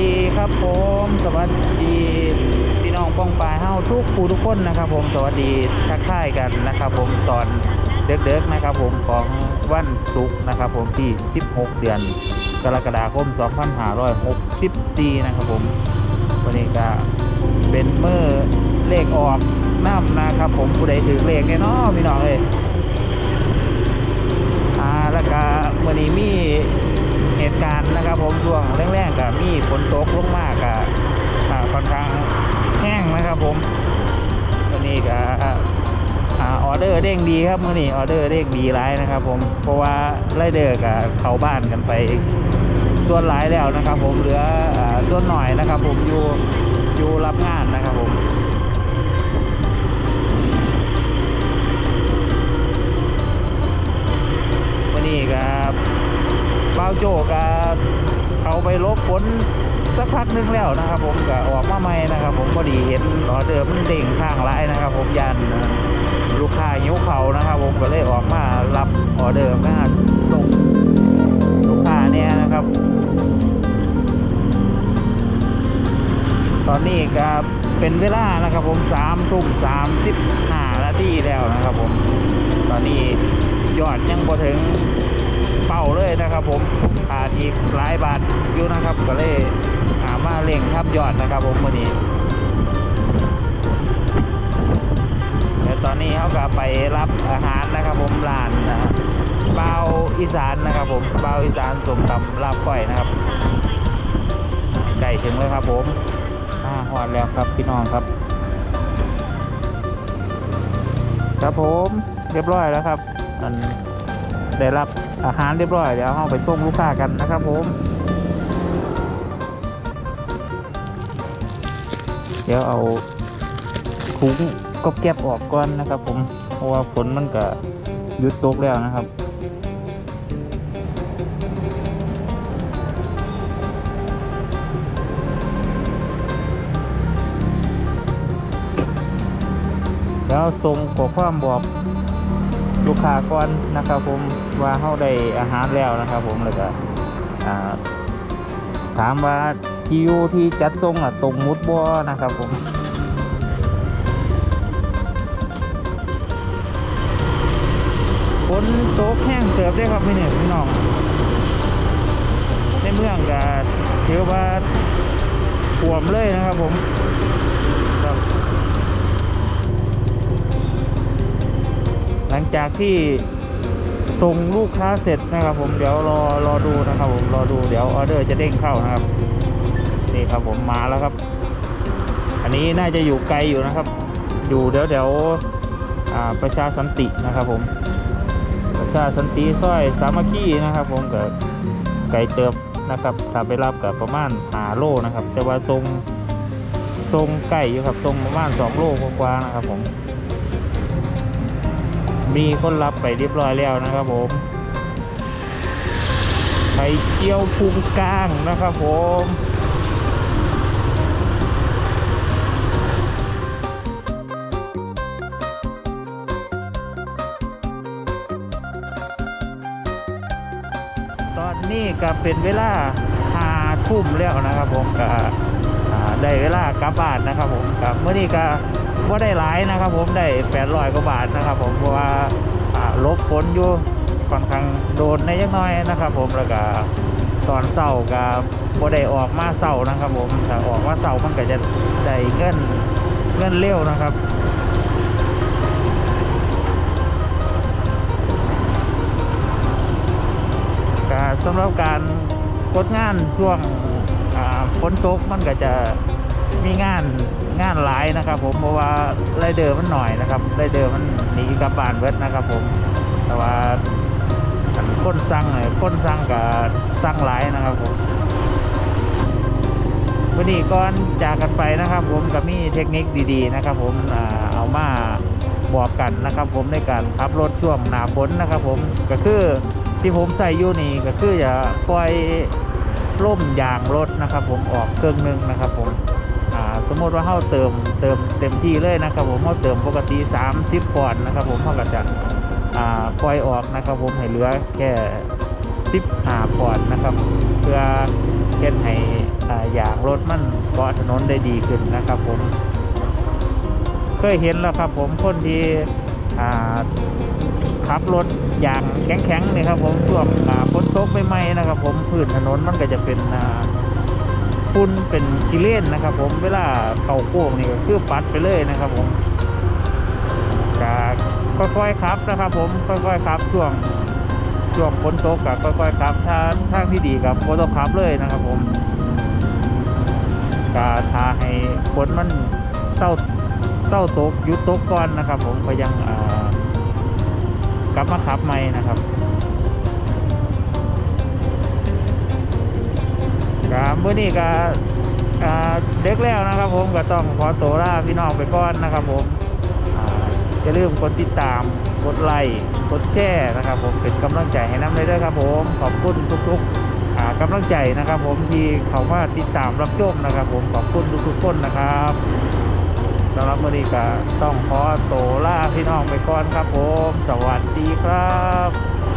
ดีครับผม สวัสดีพี่น้องป้องปลายเฮาทุกผู้ทุกคนนะครับ ผมสวัสดีทักทายกันนะครับ ผมตอนเด็กๆนะครับ ผมของวันศุกร์นะครับ ผมที่ 16 เดือนกรกฎาคม 2564 นะครับ ผมวันนี้ก็เป็นเมื่อเลขออกน้ำนะครับ ผมผู้ใดถือเลขแน่เนอนพี่น้องเอ้ยอ่าแล้วก็มื่อนี้มี เหตุการณ์นะครับผมช่วงแรกๆกับมีฝนตกลงมากกับค่อนข้างแห้งนะครับผมวันนี้ก็อออเดอร์เด้งดีครับมื่อนี้ออเดอร์เด้งดีร้ายนะครับ ผมเพราะว่าไล่เดอร์กับเขาบ้านกันไปส่วนหลายแล้วนะครับ ผมเหลือส่วนหน่อยนะครับ ผมอยู่อยู่รับงานนะครับผมวันนี้ครับาวโจกับเขาไปลบฝนสักพักนึงแล้วนะครับ ผมก็ออกมาใหม่นะครับ ผมพอดีเห็นออเดอร์มันเด้งข้างไลายนะครับ ผมยันลูกค้าหิวเขานะครับ ผมก็เลยออกมารับออเดอร์มาส่งลูกค้าเนี่ยนะครับ ตอนนี้ก็เป็นเวลานะครับ ผมสามทุ่มสามสิบห้านาทีแล้วนะครับ ผม ตอนนี้ยอดยังบ่ถึง เป้าเลยนะครับ ผมขาดอีกหลายบาทอยู่นะครับก็เลยหามาเร่งทับยอดนะครับ ผมวันนี้เดี๋ยวตอนนี้เขาก็ไปรับอาหารนะครับ ผมร้านนะเบาอีสานนะครับ ผมเบาอีสานสมตำลาบก้อยนะครับใกล้ถึงแล้วครับผมอ่าหอดแล้วครับพี่น้องครับ ครับผมเรียบร้อยแล้วครับอัน ได้รับอาหารเรียบร้อยเดี๋ยวเราไปส่งลูกค้ากันนะครับผมเดี๋ยวเอาถุงก็แก็บออกก่อนนะครับ ผมเพราะว่าฝนมันก็หยุดตกแล้วนะครับแล้วส่งขอความบอก ลูกค้าก่อนนะครับผมว่าเขาได้อาหารแล้วนะครับผมแล้วก็ถามว่าคิวที่จัดส่งอะตรงมุดบ่นะครับผมฝนตกแห้งเติบได้ครับพี่เนี่ยพี่น้องในเมืองก็ถือว่าท่วมเลยนะครับผมครับ หลังจากที่ส่งลูกค้าเสร็จนะครับผมเดี๋ยวรอรอดูนะครับผมรอดูเดี๋ยวออเดอร์จะเด้งเข้านะครับนี่ครับผมมาแล้วครับ อันนี้น่าจะอยู่ไกลอยู่นะครับ อยู่เดี๋ยวเดี๋ยวประชาสันตินะครับผมประชาสันติซอยสามัคคีนะครับผมกับไก่เติบนะครับถ้าไปรับกับประมาณหาโลนะครับ แต่ว่าทรงทรงไก่อยู่ครับทรงประมาณสองโลกว่าๆนะครับผม มีคนรับไปเรียบร้อยแล้วนะครับผมไข่เจียวพุงกลางนะครับผมตอนนี้ก็เป็นเวลาหาทุ่มแล้วนะครับผมก็ได้เวลากลับบ้านนะครับผมกับเมื่อนี้ก็ ว่าได้หลายนะครับ ผมได้แปดร้อยกว่าบาทนะครับ ผมเพราะว่าลบฝนอยู่ค่อนข้างโดนในยักน้อยนะครับ ผมแล้วก็ตอนเศร้าก็บ่ได้ออกมาเศร้านะครับ ผมถ้าออกมาเศร้ามันก็จะได้เงินเงินเร็วนะครับก็สำหรับการกดงานช่วงฝนตกมันก็จะ มีงานงานหลายนะครับ ผมเพราะว่าไรเดอร์มันหน่อยนะครับไรเดอร์มันหนีกลับบ้านเบิดนะครับ ผม แต่ว่าอันคนสั่งเนี่ยคนสั่งกับสั่งหลายนะครับผมวันนี้ก่อนจากกันไปนะครับ ผมก็มีเทคนิคดีๆนะครับ ผมเอามาบอกกันนะครับ ผมในการขับรถช่วงหนาฝนนะครับ ผมก็คือที่ผมใส่อยู่นี่ก็คือจะปล่อยร่มยางรถนะครับ ผมออกเครื่องหนึงนะครับ ผม มติว่าเขาเติมเติมเต็มที่เลยนะครับผมเขาเติมปกติ 30ปอนด์นะครับผมเขาก็จะปล่อยออกนะครับผมให้เหลือแค่15ปอนด์นะครับ เพื่อแกช่นให้ออย่างรถมันเกาะถนนได้ดีขึ้นนะครับผม เคยเห็นแล้วครับผมคนที่ขับรถอย่างแข็งๆเนี่ยครับผมช่วงฝนตกใหม่ๆนะครับผมพื้นถนนมันก็จะเป็นอ่า ฝุ่นเป็นกิเลนนะครับ ผมเวลาเข้าโค้งนี่ก็คือปัดไปเลยนะครับ ผมก็ค่อยๆครับนะครับ ผมค่อยๆครับช่วงช่วงฝนตกกับค่อยๆครับถ้าทางที่ดีกับโฟโต้ครับเลยนะครับ ผมก็ทาให้ฝนมันเต้าเต้าตกยุดตกก่อนนะครับ ผมก็ยังอ่ากลับมาขับใหม่นะครับ เมื่อนี้ก็เด็กแล้วนะครับ ผมก็ต้องขอตัวลาพี่น้องไปก่อนนะครับผมอ่าอย่าลืมกดติดตาม กดไลค์กดแชร์นะครับ ผมเป็นกำลังใจให้น้ำเลยด้วยครับ ผมขอบคุณทุกๆอ่ากำลังใจนะครับ ผมที่เขามาติดตามรับชมนะครับ ผมขอบคุณทุกๆคนนะครับสำหรับมื่อนี้ก็ต้องขอตัวลาพี่น้องไปก่อนครับ ผม สวัสดีครับ